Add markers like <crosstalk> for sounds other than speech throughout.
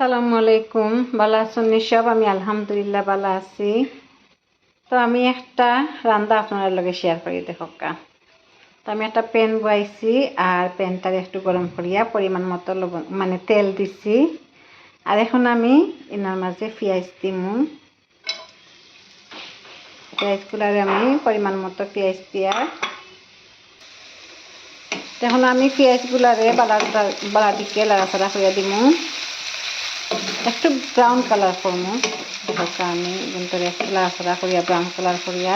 সালামু আলাইকুম। ভালো আছেন সব আমি আলহামদুলিল্লাহ ভালো আছি। তো আমি একটা রান্না আপনার লগে শেয়ার করি, দেখা তো আমি একটা প্যান বয়াইছি আর প্যানটার একটু গরম করিয়া পরিমাণ মতো লবণ মানে তেল দিছি। আর এখন আমি এনার মাঝে পেঁয়াজ দিমু। পেঁয়াজগুলারে আমি পরিমাণ মতো পেঁয়াজ দিয়া। এখন আমি পেঁয়াজগুলারে বালা বালা দিকে লাড়াচাড়া করিয়া দিমু। একটু ব্রাউন কালার করব। দেখা আমি কিন্তু লাড়াচাড়া করিয়া ব্রাউন কালার করিয়া।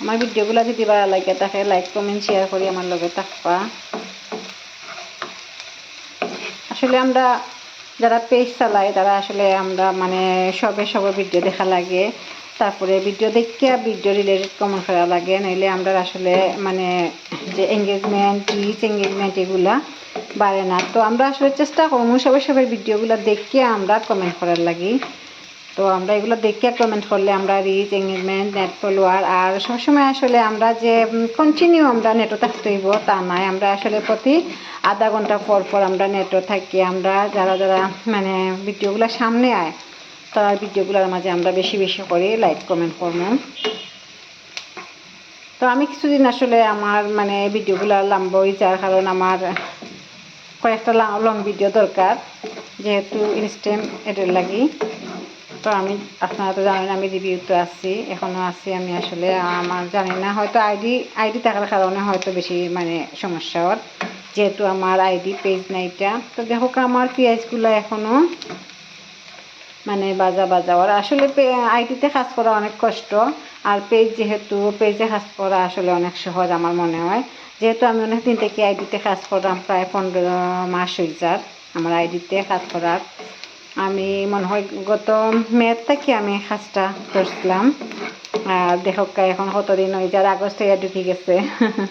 আমার ভিডিওগুলো যদি ভালো লাগে তাকে লাইক কমেন্ট শেয়ার করি আমার লগে থাকবা। আসলে আমরা যারা পেজ চালাই তারা আসলে আমরা মানে সবে সবে ভিডিও দেখা লাগে। তারপরে ভিডিও দেখিয়া ভিডিও রিলেটেড কমেন্ট করা লাগে। নইলে আমরা আসলে মানে যে এঙ্গেজমেন্ট রিচ এঙ্গেজমেন্ট এগুলা বাড়ে না। তো আমরা আসলে চেষ্টা করব সবাই সবাই ভিডিওগুলো দেখিয়ে আমরা কমেন্ট করার লাগি। তো আমরা এগুলো দেখিয়ে কমেন্ট করলে আমরা রিচ এঙ্গেজমেন্ট নেট ফলোয়ার আর সবসময় আসলে আমরা যে কন্টিনিউ আমরা নেটও থাকতে হইব তা নয়। আমরা আসলে প্রতি আধা ঘণ্টা পর পর আমরা নেটও থাকি। আমরা যারা যারা মানে ভিডিওগুলো সামনে আয়, তার ভিডিওগুলোর মাঝে আমরা বেশি বেশি করে লাইক কমেন্ট করব। তো আমি কিছুদিন আসলে আমার মানে ভিডিওগুলো লাম্বই, যার কারণ আমার কয়েকটা লং ভিডিও দরকার, যেহেতু ইনস্টেম এটার লাগি। তো আমি, আপনারা তো জানেন আমি রিভিউতে আছি এখনও আছি আমি আসলে, আমার জানি না, হয়তো আইডি আইডি থাকার কারণে হয়তো বেশি মানে সমস্যা হওয়ার যেহেতু আমার আইডি পেজ নাইটা তো দেখো আমার পেঁয়াজগুলো এখনও মানে বাজা বাজা আর আসলে আইডিতে কাজ করা অনেক কষ্ট আর পেজ যেহেতু পেজে কাজ করা আসলে অনেক সহজ আমার মনে হয়। যেহেতু আমি অনেক দিন থেকে আইডিতে কাজ করলাম প্রায় পনেরো মাস হয়ে যার আমার আইডিতে কাজ করার। আমি মনে হয় গত মেয়ের থেকে আমি কাজটা করছিলাম। আর দেখা এখন কতদিন হয়ে যার আগস্ট হয়ে ঢুকে গেছে।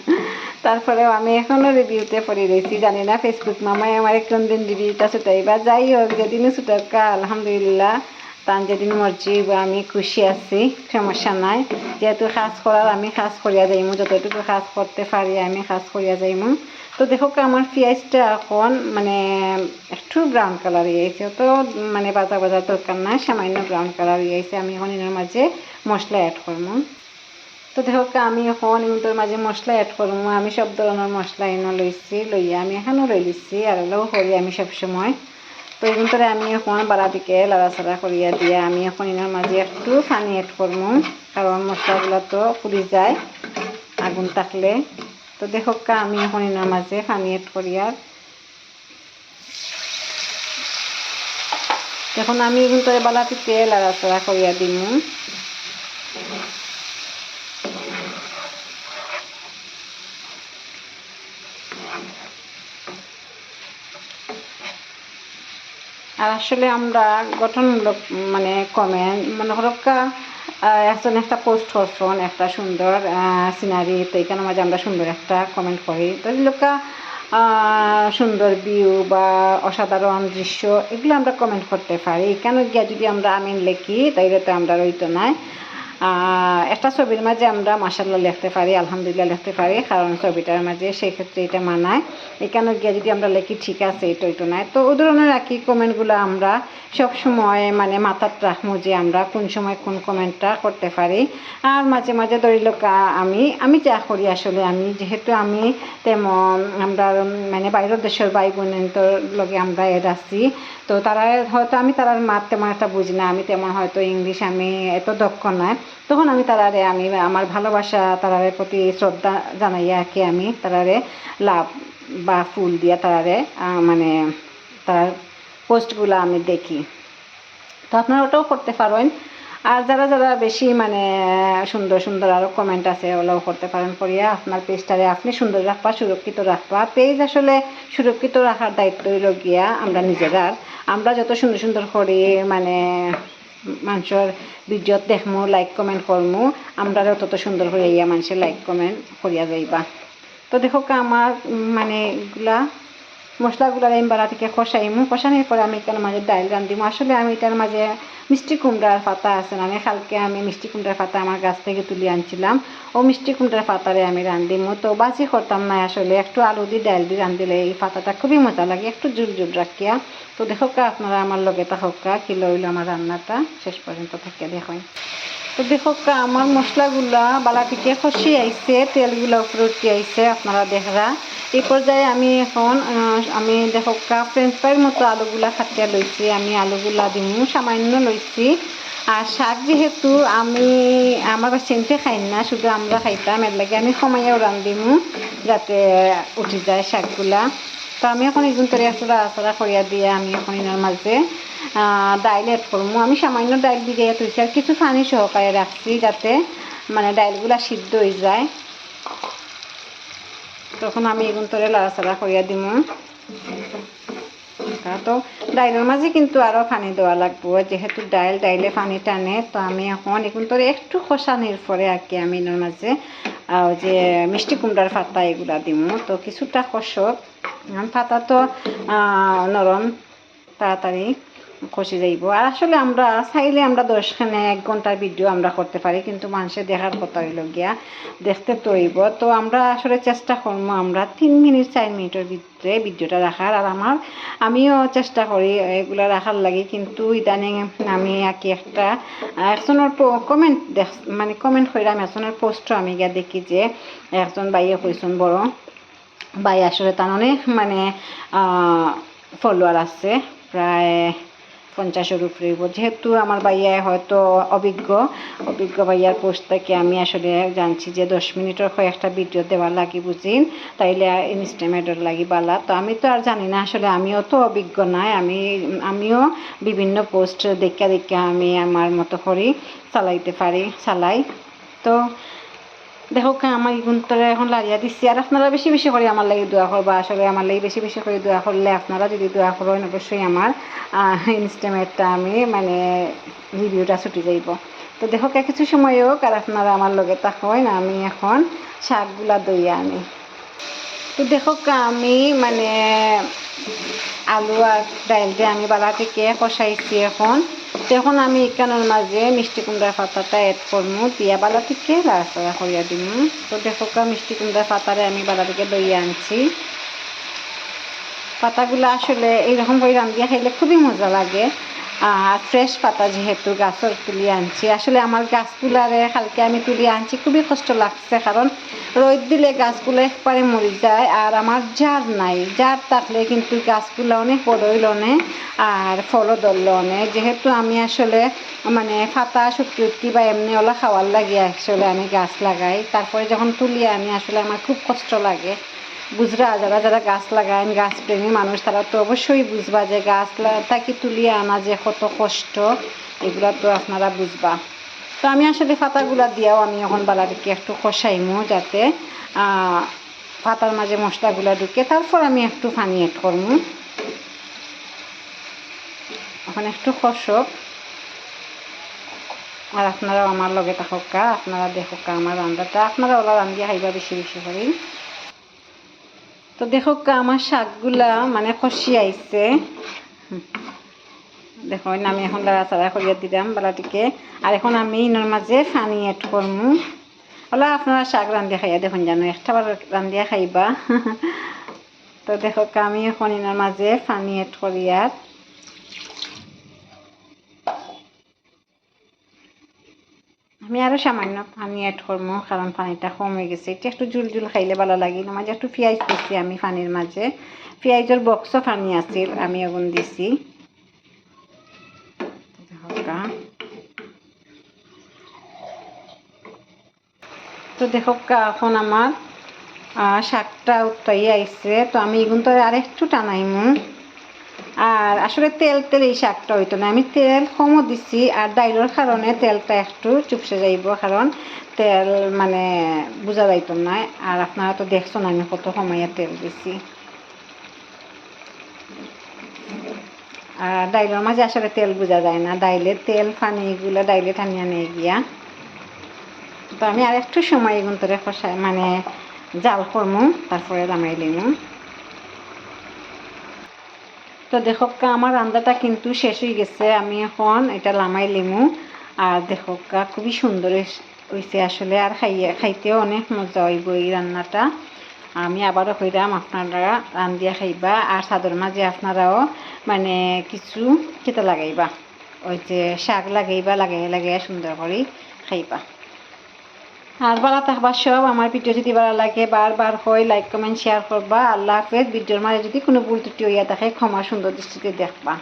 <laughs> তারপরেও আমি এখনও রিভিউতে পড়ে রয়েছি। জানি না ফেসবুক মামাই আমার কোন দিন রিভিউটা ছুটাইবা। যাই হোক যেদিনও ছুটাকা আলহামদুলিল্লাহ। তান যেদিন মর্জি আমি খুশি আছি, সমস্যা নাই। যেহেতু কাজ করার, আমি কাজ করিয়া যাইমু, যতটুকু কাজ করতে পারি, আমি কাজ করিয়া যাইমু। তো দেখো আমার পেঁয়াজটা এখন মানে একটু ব্রাউন কালার ইয়েছে তো মানে বাজা বাজার দরকার নাই, সামান্য ব্রাউন কালার ইয়েছে আমি এখন এর মাঝে মশলা অ্যাড করব তো দেখো আমি এখন ইমুটোর মাঝে মশলা অ্যাড করব আমি সব ধরনের মশলা এনে লইছি, লইয়া আমি এখানেও লই লিছি, আর ওগুলো করি আমি সবসময়। তো ভিতরে আমি এখন বাড়া দিকে লাড়াচাড়া করিয়া দিয়ে। আমি এখন এনার মাঝে একটু পানি অ্যাড করব কারণ মশলাগুলো তো পুড়ি যায়, আগুন থাকলে। তো দেখো আমি এখন এনার মাঝে পানি অ্যাড করিয়া এখন আমি কিন্তু বালাটিতে লাড়াচাড়া করিয়া দিম। আর আসলে আমরা গঠনমূলক মানে কমেন্ট মনে হরক্কা একজন একটা পোস্ট করছেন একটা সুন্দর সিনারি তো এখানে মাঝে আমরা সুন্দর একটা কমেন্ট করি। তো লোকা সুন্দর ভিউ বা অসাধারণ দৃশ্য, এগুলো আমরা কমেন্ট করতে পারি। কেন গিয়া যদি আমরা আমিন লেখি, তাইলে তো আমরা রইতো নাই। একটা ছবির মাঝে আমরা মাসাল্লাহ লিখতে পারি, আলহামদুলিল্লাহ লিখতে পারি, কারণ ছবিটার মাঝে সেই ক্ষেত্রে এটা মানায়। এখানে গিয়ে যদি আমরা লিখি, ঠিক আছে এটা তো নাই। তো ও ধরনের আর কি কমেন্টগুলো আমরা সব সময় মানে মাথার রাখব যে আমরা কোন সময় কোন কমেন্টটা করতে পারি। আর মাঝে মাঝে ধরিল আমি আমি যা করি আসলে, আমি যেহেতু আমি তেমন আমরা মানে বাইরের দেশের ভাই বোনের লগে আমরা এর আসছি তো তারা হয়তো আমি তারার মাত তেমন একটা বুঝি না, আমি তেমন হয়তো ইংলিশ আমি এত দক্ষ নয় তখন আমি তারারে, আমি আমার ভালোবাসা তারারে প্রতি শ্রদ্ধা জানাইয়া কি আমি, তারারে লাভ বা ফুল দিয়া তারারে মানে তার পোস্টগুলো আমি দেখি। তো আপনারা ওটাও করতে পারেন। আর যারা যারা বেশি মানে সুন্দর সুন্দর আরও কমেন্ট আছে ওগুলোও করতে পারেন। করিয়া আপনার পেজটারে আপনি সুন্দর রাখবা, সুরক্ষিত রাখবা। পেজ আসলে সুরক্ষিত রাখার দায়িত্ব হইল গিয়া আমরা নিজেরা। আমরা যত সুন্দর সুন্দর করি মানে মানুষের ভিডিওত দেখমু লাইক কমেন্ট করমু আমরা তত সুন্দর করে ইয়া মানুষের লাইক কমেন্ট করিয়া যাইবা। তো দেখো আমার মানে এগুলা মশলাগুলো আমি বাড়া থেকে কষাইমু। কষানোর পরে আমি এখানে মাঝে ডাইল রান্ধিমু আসলে আমি এটার মাঝে মিষ্টি কুমড়ার পাতা আছে আমি কালকে আমি মিষ্টি কুমড়ার পাতা আমার গাছ থেকে তুলে আনছিলাম। ও মিষ্টি কুমড়ার পাতারে আমি রান্ধিমু তো বাজি করতাম না আসলে, একটু আলু দিয়ে ডাইল দিয়ে রান্ধিলে এই পাতাটা খুবই মজা লাগে, একটু জুল জুল রাখিয়া। তো দেখো কা, আপনারা আমার লগে থাকা কি লইল আমার রান্নাটা। শেষ পর্যন্ত থেকে দেখুন তো দেখো আমার মশলাগুলা বালা থেকে খসি আইছে, তেলগুলা উপরে উঠে আইছে, আপনারা দেখরা। এই পর্যায়ে আমি এখন আমি দেখো ফ্রেঞ্চ ফ্রাইয়ের মতো আলুগুলা খাটিয়া লইছি, আমি আলুগুলা দিমু, সামান্য লইছি। আর শাক যেহেতু আমি আমার চেনতে খাই না, শুধু আমরা খাইতাম, এর লাগে আমি সময়ও রান্ধিমু যাতে উঠি যায় শাকগুলা। তো আমি এখন একজন তরি আসলা আসলা করিয়া দিয়ে আমি এখন এনার মাঝে ডাইল এড করব আমি সামান্য ডাইল দিয়ে তুলছি আর কিছু পানি সহকারে রাখছি যাতে মানে ডাইলগুলা সিদ্ধ হয়ে যায়। তখন আমি এগুন তরে লাড়াচাড়া করিয়া দিম। তো ডাইলের মাঝে কিন্তু আরও পানি দেওয়া লাগবো, যেহেতু ডাইল ডাইলে পানি টানে, তো আমি এখন এখন তোর একটু খসানির পরে আর কি আমি এর মাঝে যে মিষ্টি কুমড়ার পাতা এগুলা দিমু। তো কিছুটা এখন পাতা তো নরম তাড়াতাড়ি। খসে যাইব। আর আসলে আমরা চাইলে আমরা দশখানে এক ঘণ্টার ভিডিও আমরা করতে পারি, কিন্তু মানুষের দেখার কথা হইল গিয়া দেখতে তো হইব। তো আমরা আসলে চেষ্টা করব আমরা তিন মিনিট, চার মিনিটের ভিতরে ভিডিওটা রাখার। আর আমার, আমিও চেষ্টা করি এগুলো রাখার লাগে, কিন্তু ইদানিং আমি আঁকি একটা, একজনের কমেন্ট দেখ মানে কমেন্ট করে আমি একজনের পোস্টও আমি গিয়া দেখি যে একজন বাইয়ে কইসুন, বড় বাই আসলে তার অনেক মানে ফলোয়ার আছে, প্রায় পঞ্চাশের উপরে। যেহেতু আমার ভাইয়া হয়তো অভিজ্ঞ অভিজ্ঞ ভাইয়ার পোস্ট থেকে আমি আসলে জানছি যে দশ মিনিটের কয়েকটা ভিডিও দেওয়ার লাগি বুঝিন তাইলে ইনস্টামেটের লাগি বালা। তো আমি তো আর জানি না আসলে আমিও তো অভিজ্ঞ নাই। আমি, আমিও বিভিন্ন পোস্ট দেখা দেখা আমি আমার মতো করি চালাইতে পারি, চালাই। তো দেখো আমার গুণটারে এখন লাড়িয়া দিচ্ছি আর আপনারা বেশি বেশি করে আমার লাগে দোয়া করবা আসলে আমার লাগে বেশি বেশি করে দোয়া করলে আপনারা যদি দোয়া করেন অবশ্যই আমার ইনস্টামেটটা আমি মানে রিভিউটা ছুটি যাইব। তো দেখো কিছু সময় হোক আর আপনারা আমার লগে থাকেন, আমি এখন শাকগুলা দইয়া আনি। তো দেখো আমি মানে আলু আর দিয়ে আমি বালা থেকে কষাইছি এখন। এখন আমি এখানের মাঝে মিষ্টি কুমড়ার পাতাটা এড করব দিয়া বালা থেকে রাস্তা করিয়া দিম। তো দেখো মিষ্টি কুমড়ার পাতারে আমি বালা থেকে দইয়া আনছি। পাতাগুলো আসলে এইরকম করে রান্ধিয়া খাইলে খুবই মজা লাগে। ফ্রেশ পাতা যেহেতু গাছের তুলি আনছি। আসলে আমার গাছগুলারে কালকে আমি তুলি আনছি, খুবই কষ্ট লাগছে কারণ রোদ দিলে গাছগুলো একবারে মরে যায় আর আমার জার নাই। জার থাকলে কিন্তু গাছগুলো অনেক বড় হইল অনেক আর ফলও ধরলো অনেক যেহেতু আমি আসলে মানে ফাতা শুটকি উটকি বা এমনি ওলা খাওয়ার লাগে আসলে আমি গাছ লাগাই। তারপরে যখন তুলি আনি, আসলে আমার খুব কষ্ট লাগে। বুঝরা, যারা যারা গাছ লাগায় গাছ প্রেমী মানুষ, তারা তো অবশ্যই বুঝবা যে গাছ তাকে তুলিয়ে আনা যে কত কষ্ট, এগুলো তো আপনারা বুঝবা। তো আমি আসলে পাতাগুলা দিয়াও আমি এখন বালাদিকে একটু কষাইমু যাতে পাতার মাঝে মশলাগুলা ঢুকে, তারপর আমি একটু পানি এড করব এখন একটু কষক। আর আপনারাও আমার লগে থাকা আপনারা দেখোকা আমার রান্নাটা। আপনারা ওলা রান্ধিয়া খাইবা বেশি বেশি করে তো দেখো আমার শাকগুলা মানে কষি আইছে। দেখো আমি এখন লাড়াচাড়া করিয়া দিলাম বালাটিকে। আর এখন আমি ইনোর মাঝে পানি এড করমু। ওলা, আপনারা শাক রান্ধিয়া খাইয়া দেখুন জানো একটাবার রান্ধিয়া খাইবা। তো দেখো আমি এখন ইনোর মাঝে পানি এড করিয়ার আমি আরও সামান্য পানি অ্যাড করব কারণ পানিটা কম গেছে। এটা একটু জুল জুল খাইলে ভালো লাগে। না মাঝে একটু পেঁয়াজ দিছি আমি পানির মাঝে পেঁয়াজের বক্সও পানি আছিল, আমি আগুন দিছি। তো দেখো এখন আমার শাকটা উত্তাই আইছে তো আমি এগুন তো আর একটু টানাইমু আর আসলে তেল তেল এই শাকটা হইতো না। আমি তেল কমও দিছি আর ডাইলের কারণে তেলটা একটু চুপসে যাইব, কারণ তেল মানে বোঝা যাইতো না। আর আপনারা তো দেখছেন আমি কত সময়ে তেল দিছি। আর ডাইলের মাঝে আসলে তেল বোঝা যায় না। ডাইলে তেল, পানি এগুলো ডাইলে টানিয়া নিয়ে গিয়া। তো আমি আর একটু সময় এগুন কষাই মানে জাল করমু, তারপরে লামাই লিমু তো দেখো আমার রান্নাটা কিন্তু শেষ হয়ে গেছে। আমি এখন এটা লামাই লিমু। আর দেখো খুবই সুন্দর হয়েছে- আসলে। আর খাইয়ে, খাইতেও অনেক মজা হইব এই রান্নাটা। আমি আবারও কইরাম, আপনারা রান্ধিয়া খাইবা। আর চাদর মাঝে আপনারাও মানে কিছু খেতে লাগাইবা। ওই যে শাক লাগাইবা লাগাই লাগাই সুন্দর করে খাইবা। আর ভালো থাকবা সব আমার ভিডিও যদি ভালো লাগে, বারবার হয় লাইক কমেন্ট শেয়ার করবা। আল্লাহ হাফেজ। ভিডিওর মাঝে যদি কোনো ভুল ত্রুটি হইয়া থাকে, ক্ষমা সুন্দর দৃষ্টিতে দেখবা।